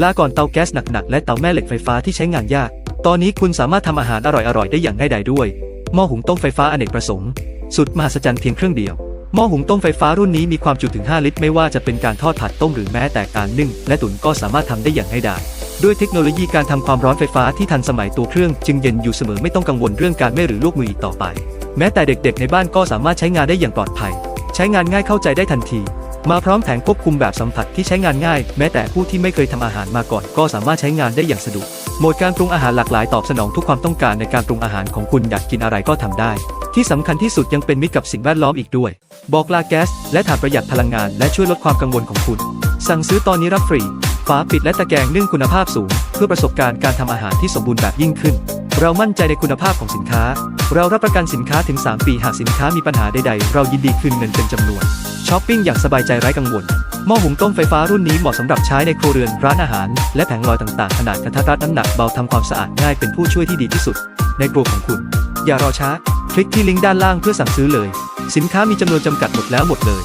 ลาก่อนเตาแก๊สหนักๆ และเตาแม่เหล็กไฟฟ้าที่ใช้งานยาก ตอนนี้คุณสามารถทำอาหารอร่อยๆ ได้อย่างง่ายดายด้วย หม้อหุงต้มไฟฟ้าอเนกประสงค์ สุดมหัศจรรย์เพียงเครื่องเดียว หม้อหุงต้มไฟฟ้ารุ่นนี้มีความจุถึง 5 ลิตร ไม่ว่าจะเป็นการทอดผัดต้มหรือแม้แต่การนึ่ง และตุ๋นก็สามารถทำได้อย่างง่ายดายด้วยเทคโนโลยีการทำความร้อนไฟฟ้าที่ทันสมัยตัวเครื่อง จึงเย็นอยู่เสมอไม่ต้องกังวลเรื่องการไม่หรือลวกมืออีกต่อไป แม้แต่เด็กๆ ในบ้านก็สามารถใช้งานได้อย่างปลอดภัย ใช้งานง่ายเข้าใจได้ทันที มาพร้อมแผงควบคุมแบบสัมผัสที่ใช้งานง่าย แม้แต่ผู้ที่ไม่เคยทำอาหารมาก่อน ก็สามารถใช้งานได้อย่างสะดวกโหมดการปรุงอาหารหลากหลายตอบสนองทุกความต้องการในการปรุงอาหารของคุณอยากกินอะไรก็ทำได้ ที่สำคัญที่สุดยังเป็นมิตรกับสิ่งแวดล้อมอีกด้วย บอกลาแก๊สและถ่านประหยัดพลังงานและช่วยลดความกังวลของคุณ สั่งซื้อตอนนี้รับฟรีาปิดและตะแกรงนึ่งคุณภาพสูง เพื่อประสบการณ์การทำอาหารที่สมบูรณ์แบบยิ่งขึ้น เรามั่นใจในคุณภาพของสินค้า เรารับประกันสินค้าถึง 3 ปีหากสินค้ามีปัญหาใดๆ เรายินดีคืนเงินเป็นจำนวนช้อปปิ้งอย่างสบายใจไร้กังวลหม้อหุงต้มไฟฟ้ารุ่นนี้เหมาะสำหรับใช้ในครัวเรือนร้านอาหาร และแผงลอยต่างๆ ขนาดกระทัดรัดน้ำหนักเบาทำความสะอาดง่ายเป็นผู้ช่วยที่ดีที่สุด ในครัวของคุณ อย่ารอช้า คลิกที่ลิงก์ด้านล่างเพื่อสั่งซื้อเลย สินค้ามีจำนวนจำกัดหมดแล้วหมดเลย